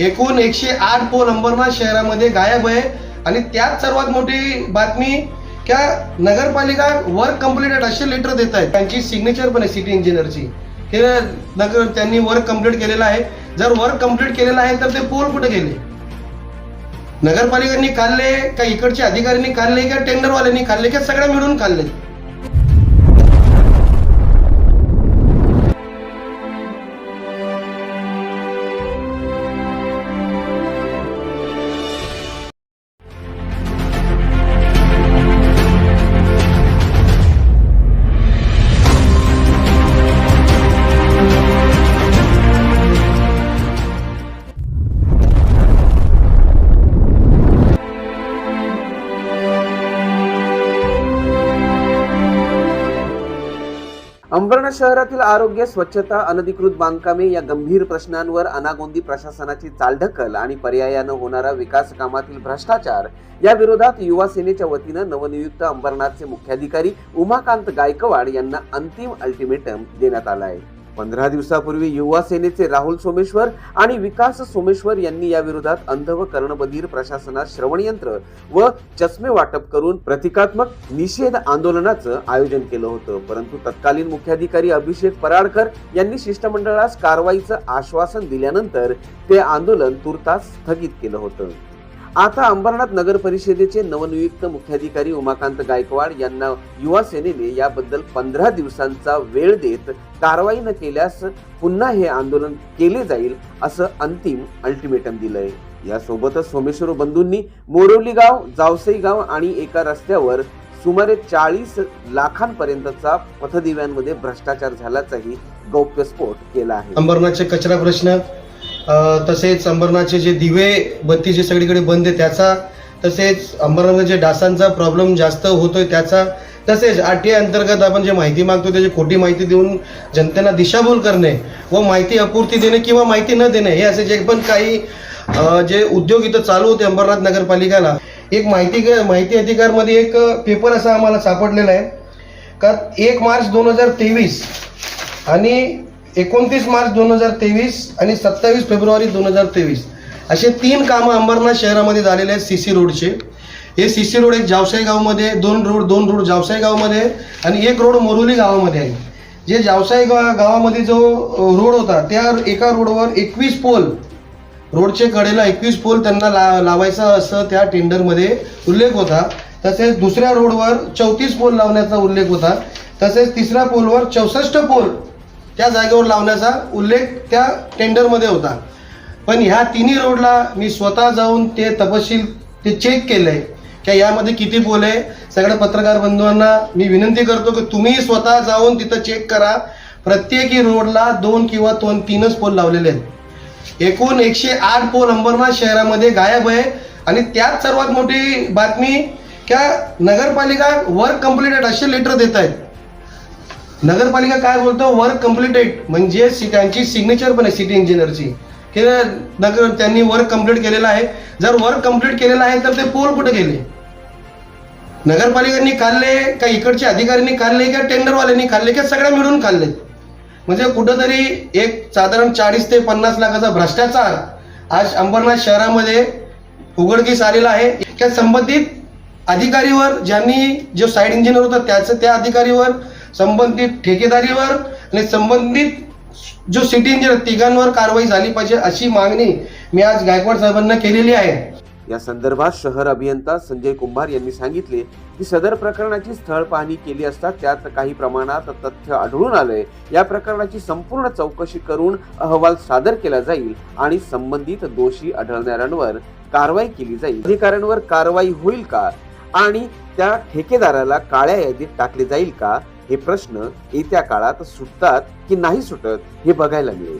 एकूण एकशे आठ पोल अंबरनाथ शहरामध्ये गायब आहे. आणि त्यात सर्वात मोठी बातमी क्या नगरपालिका वर्क कम्प्लिटेड असे लेटर देत आहेत. त्यांची सिग्नेचर पण आहे सिटी इंजिनियरची हे नगर त्यांनी वर्क कंप्लीट केलेलं आहे. जर वर्क कंप्लीट केलेलं आहे तर ते पोल कुठे गेले? नगरपालिकांनी खाल्ले का इकडच्या अधिकाऱ्यांनी खाल्ले का टेंडरवाल्यांनी खाल्ले का सगळ्या मिळून खाल्ले अंबरनाथ शहरातील आरोग्य स्वच्छता अनधिकृत बांधकामे या गंभीर प्रश्नांवर अनागोंदी प्रशासनाची चालढकल आणि पर्यायानं होणारा विकास कामातील भ्रष्टाचार या विरोधात युवा सेनेच्या वतीनं नवनियुक्त अंबरनाथचे मुख्याधिकारी उमाकांत गायकवाड यांना अंतिम अल्टिमेटम देण्यात आला आहे. पंधरा दिवसापूर्वी युवा सेनेचे राहुल सोमेश्वर आणि विकास सोमेश्वर यांनी या विरोधात अंध व कर्णबधीर प्रशासनात श्रवणयंत्र व चष्मे वाटप करून प्रतिकात्मक निषेध आंदोलनाचं आयोजन केलं होतं. परंतु तत्कालीन मुख्याधिकारी अभिषेक पराडकर यांनी शिष्टमंडळास कारवाईचं आश्वासन दिल्यानंतर ते आंदोलन तुर्तास स्थगित केलं होतं. आता अंबरनाथ नगर परिषदेचे नवनियुक्त मुख्याधिकारी उमाकांत गायकवाड यांना युवा सेनेने याबद्दल पंधरा दिवसांचा वेळ देत कारवाई न केल्यास पुन्हा हे आंदोलन केले जाईल असं अंतिम अल्टिमेटम दिलंय. यासोबतच सोमेश्वर बंधूंनी मोरवली गाव जावसई गाव आणि एका रस्त्यावर सुमारे चाळीस लाखांपर्यंतचा पथदिव्यांमध्ये भ्रष्टाचार झाल्याचाही गौप्यस्फोट केला आहे. अंबरनाथचे कचरा प्रश्न तसेच अंबरनाथचे जे दिवे बत्ती जे सगळीकडे बंद आहे त्याचा तसेच अंबरनाथ जे डासांचा प्रॉब्लेम जास्त होतोय त्याचा तसेच आरटीआय अंतर्गत आपण जे माहिती मागतो त्याची खोटी माहिती देऊन जनतेला दिशाभूल करणे व माहिती अपूर्ती देणे किंवा माहिती न देणे हे असे जे पण काही जे उद्योग इथं चालू होते अंबरनाथ नगरपालिकाला एक माहिती माहिती अधिकारमध्ये एक पेपर असा आम्हाला सापडलेला आहे. का एक मार्च दोन हजार तेवीस आणि एकोणतीस मार्च दोन हजार तेवीस आणि सत्तावीस फेब्रुवारी दोन हजार तेवीस. असे तीन कामं अंबरनाथ शहरामध्ये झालेले आहेत सी सी रोडचे. हे सी सी रोड एक जावसाई गावमध्ये दोन रोड दोन रोड जावसाई गावमध्ये आणि एक रोड मोरुली गावामध्ये आहे. जे जावसाई गा गावामध्ये जो रोड होता त्या एका रोडवर एकवीस पोल रोडचे कडेला एकवीस पोल त्यांना ला लावायचा असं त्या टेंडरमध्ये उल्लेख होता. तसेच दुसऱ्या रोडवर चौतीस पोल लावण्याचा उल्लेख होता. तसेच तिसऱ्या पोलवर चौसष्ट पोल त्या जागेवर लावण्याचा उल्लेख त्या टेंडरमध्ये होता. पण ह्या तिन्ही रोडला मी स्वतः जाऊन ते तपशील ते चेक केलंय. की यामध्ये किती पोल आहे? सगळ्या पत्रकार बंधूंना मी विनंती करतो की तुम्ही स्वतः जाऊन तिथं चेक करा. प्रत्येकी रोडला दोन किंवा दोन तीनच पोल लावलेले आहेत. एकूण एकशे आठ पोल अंबरनाथ शहरामध्ये गायब आहे. आणि त्यात सर्वात मोठी बातमी क्या नगरपालिका वर्क कम्प्लिटेड असे लेटर देत आहेत नगरपालिका काय बोलतो? वर्क कम्प्लिटेड म्हणजे सि- त्यांची सिग्नेचर पण आहे सिटी इंजिनियरची की नगर त्यांनी वर्क कंप्लीट केलेलं आहे. जर वर्क कंप्लीट केलेलं आहे तर ते पोल कुठे गेले? नगरपालिकांनी खाल्ले का इकडच्या अधिकाऱ्यांनी खाल्ले का टेंडरवाल्यांनी खाल्ले का सगळ्या मिळून खाल्ले म्हणजे कुठंतरी एक साधारण चाळीस ते पन्नास लाखाचा भ्रष्टाचार आज अंबरनाथ शहरामध्ये उघडकीस आलेला आहे. त्या संबंधित अधिकारीवर ज्यांनी जो साईड इंजिनियर होता त्याचं त्या अधिकारीवर संबंधित ठेकेदारीवर आणि संबंधित जो सिटी इंजिनियर तिघांवर कारवाई झाली पाहिजे अशी मागणी मी आज गायकवाड साहेबांना केलेली आहे. या संदर्भात शहर अभियंता संजय कुंभार यांनी सांगितले की सदर प्रकरणाची स्थळ पाहणी केली असता त्यात काही प्रमाणात तथ्य आढळून आलंय. या प्रकरणाची संपूर्ण चौकशी करून अहवाल सादर केला जाईल आणि संबंधित दोषी आढळणाऱ्यांवर कारवाई केली जाईल. अधिकाऱ्यांवर कारवाई होईल का? आणि त्या ठेकेदाराला काळ्या यादीत टाकले जाईल का? हे प्रश्न येत्या काळात सुटतात की नाही सुटत हे बघायला मिळेल.